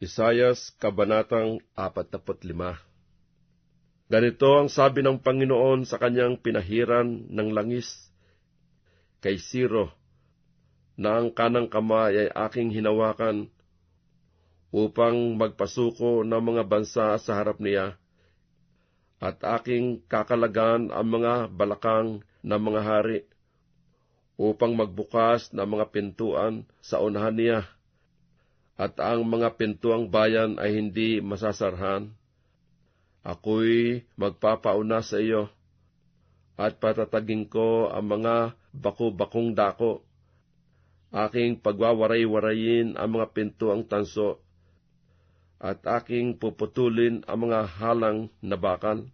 Isayas, Kabanatang 45 Ganito ang sabi ng Panginoon sa kanyang pinahiran ng langis kay Siro, na ang kanang kamay ay aking hinawakan upang magpasuko ng mga bansa sa harap niya, at aking kakalagan ang mga balakang ng mga hari, upang magbukas ng mga pintuan sa unahan niya at ang mga pintuang bayan ay hindi masasarhan. Ako'y magpapauna sa iyo, at patatagin ko ang mga baku-bakong dako. Aking pagwawaray-warayin ang mga pintuang tanso, at aking puputulin ang mga halang na bakal.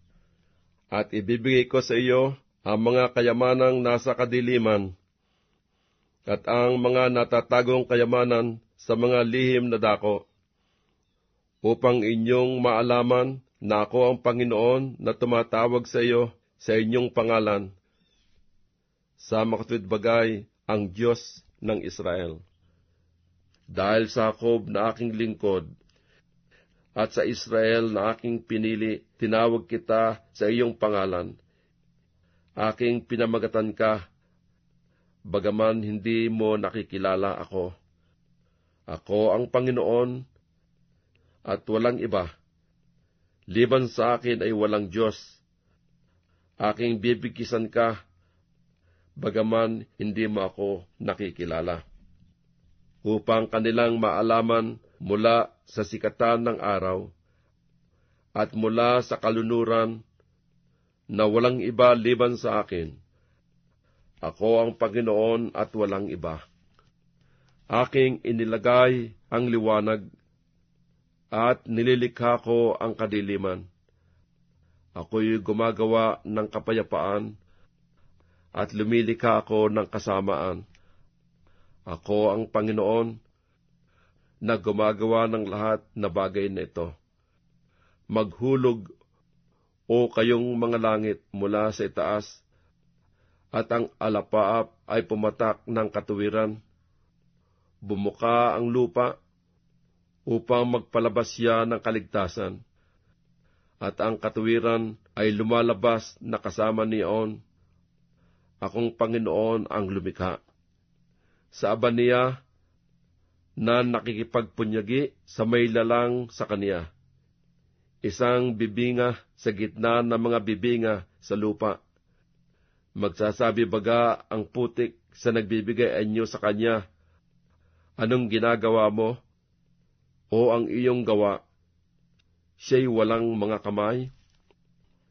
At ibibigay ko sa iyo ang mga kayamanang nasa kadiliman, at ang mga natatagong kayamanan sa mga lihim na dako, upang inyong maalaman na ako ang Panginoon na tumatawag sa iyo sa inyong pangalan, sa makatwid bagay ang Diyos ng Israel. Dahil sa Jacob na aking lingkod, at sa Israel na aking pinili, tinawag kita sa iyong pangalan. Aking pinamagatan ka, bagaman hindi mo nakikilala ako. Ako ang Panginoon at walang iba. Liban sa akin ay walang Diyos. Aking bibigisan ka, bagaman hindi mo ako nakikilala. Upang kanilang maalaman mula sa sikatan ng araw at mula sa kalunuran na walang iba liban sa akin. Ako ang Panginoon at walang iba aking inilagay ang liwanag at nililikha ko ang kadiliman. Ako'y gumagawa ng kapayapaan at lumilikha ako ng kasamaan. Ako ang Panginoon na gumagawa ng lahat na bagay na ito. Maghulog o kayong mga langit mula sa itaas, at ang alapaap ay pumatak ng katuwiran bumuka ang lupa upang magpalabas siya ng kaligtasan, at ang katuwiran ay lumalabas na kasama niyon. Akong Panginoon ang lumikha. Sa aba niya na nakikipagpunyagi sa may lalang sa kaniya. Isang bibinga sa gitna ng mga bibinga sa lupa. Magsasabi baga ang putik sa nagbibigay anyo sa kanya Anong ginagawa mo? O ang iyong gawa? Siya'y walang mga kamay?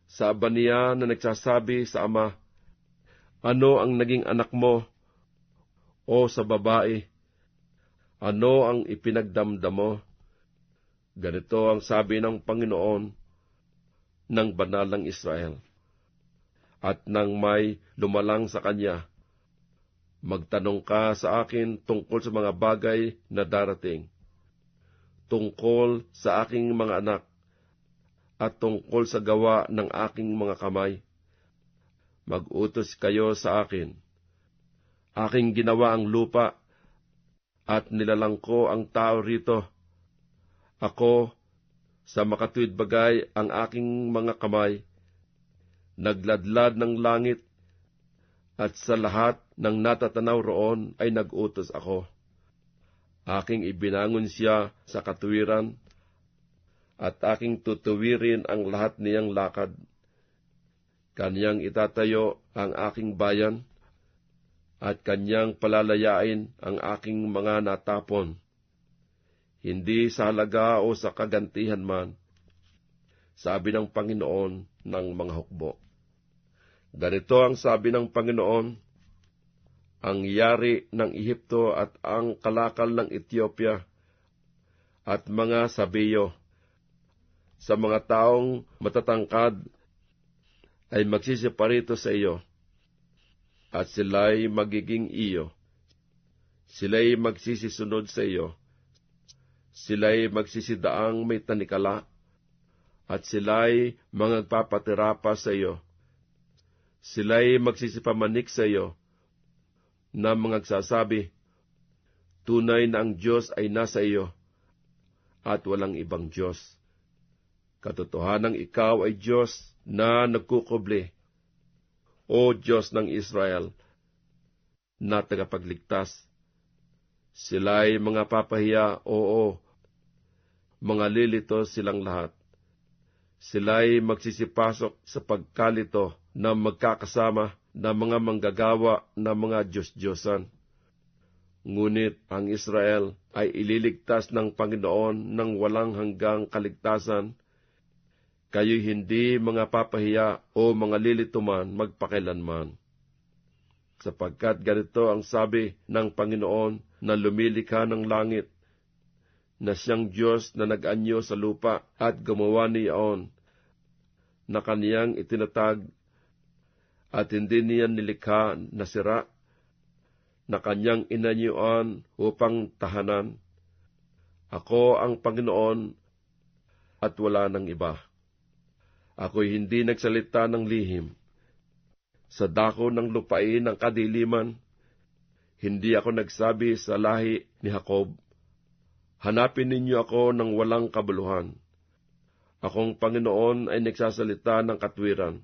Sa aba niya na nagsasabi sa ama, Ano ang naging anak mo? O sa babae, Ano ang ipinagdamdam mo? Ganito ang sabi ng Panginoon ng banal ng Israel. At nang may lumalang sa kanya, Magtanong ka sa akin tungkol sa mga bagay na darating, tungkol sa aking mga anak, at tungkol sa gawa ng aking mga kamay. Mag-utos kayo sa akin. Aking ginawa ang lupa, at nilalang ko ang tao rito. Ako, sa makatwid bagay ang aking mga kamay, nagladlad ng langit at sa lahat ng natatanaw roon ay nag-utos ako. Aking ibinangon siya sa katuwiran, at aking tutuwirin ang lahat niyang lakad. Kanyang itatayo ang aking bayan, at kanyang palalayain ang aking mga natapon. Hindi sa halaga o sa kagantihan man, sabi ng Panginoon ng mga hukbo. Ganito ang sabi ng Panginoon, ang yari ng Ehipto at ang kalakal ng Ethiopia at mga sabiyo sa mga taong matatangkad ay magsisiparito sa iyo at sila'y magiging iyo. Sila'y magsisisunod sa iyo. Sila'y magsisidaang may tanikala at sila'y magpapatira pa sa iyo sila'y magsisipamanik sa iyo na mga nagsasabi, tunay na ang Diyos ay nasa iyo, at walang ibang Diyos. Katotohanang ikaw ay Diyos na nagkukubli. O Diyos ng Israel, na tagapagligtas. Sila'y mga papahiya, oo, mga lilito silang lahat. Sila'y magsisipasok sa pagkalito na magkakasama na mga manggagawa na mga Diyos-Diyosan. Ngunit ang Israel ay ililigtas ng Panginoon ng walang hanggang kaligtasan. Kayo'y hindi mga papahiya o mga lilituman magpakilanman. Sapagkat ganito ang sabi ng Panginoon na lumilikha ng langit, na siyang Diyos na nag-anyo sa lupa at gumawa niyaon, na kaniyang itinatag at hindi niya nilikha na sira, na kanyang inanyuan upang tahanan. Ako ang Panginoon at wala ng iba. Ako'y hindi nagsalita ng lihim. Sa dako ng lupain ng kadiliman, hindi ako nagsabi sa lahi ni Jacob, Hanapin ninyo ako ng walang kabuluhan. Akong Panginoon ay nagsasalita ng katwiran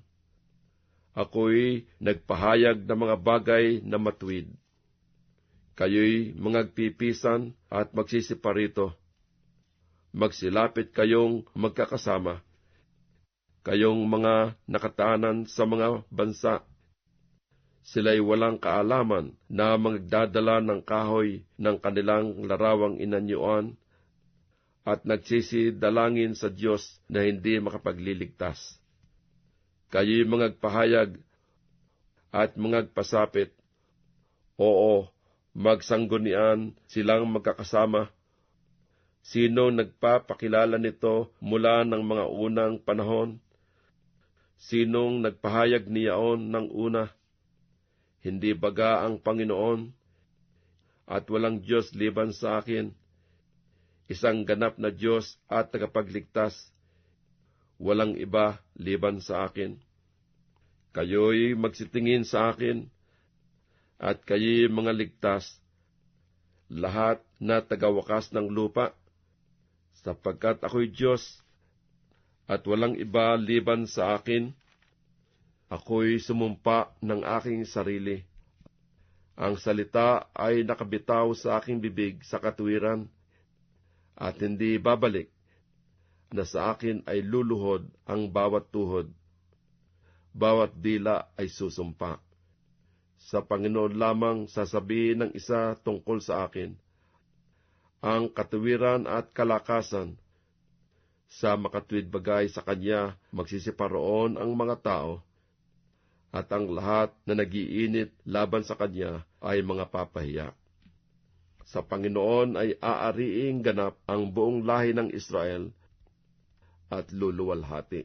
ako'y nagpahayag ng mga bagay na matwid. Kayo'y mangagpipisan at magsisiparito. Magsilapit kayong magkakasama. Kayong mga nakataanan sa mga bansa. Sila'y walang kaalaman na magdadala ng kahoy ng kanilang larawang inanyuan at nagsisidalangin sa Diyos na hindi makapagliligtas kayo'y mangagpahayag at mangagpasapit. Oo, magsanggunian silang magkakasama. Sino nagpapakilala nito mula ng mga unang panahon? Sinong nagpahayag niyaon ng una? Hindi baga ang Panginoon at walang Diyos liban sa akin. Isang ganap na Diyos at tagapagligtas walang iba liban sa akin. Kayo'y magsitingin sa akin, at kayo'y mga ligtas, lahat na tagawakas ng lupa, sapagkat ako'y Diyos, at walang iba liban sa akin, ako'y sumumpa ng aking sarili. Ang salita ay nakabitaw sa aking bibig sa katwiran, at hindi babalik na sa akin ay luluhod ang bawat tuhod. Bawat dila ay susumpa. Sa Panginoon lamang sasabihin ng isa tungkol sa akin, ang katuwiran at kalakasan. Sa makatwid bagay sa Kanya magsisiparoon ang mga tao, at ang lahat na nagiinit laban sa Kanya ay mga papahiya. Sa Panginoon ay aariing ganap ang buong lahi ng Israel at luluwalhati.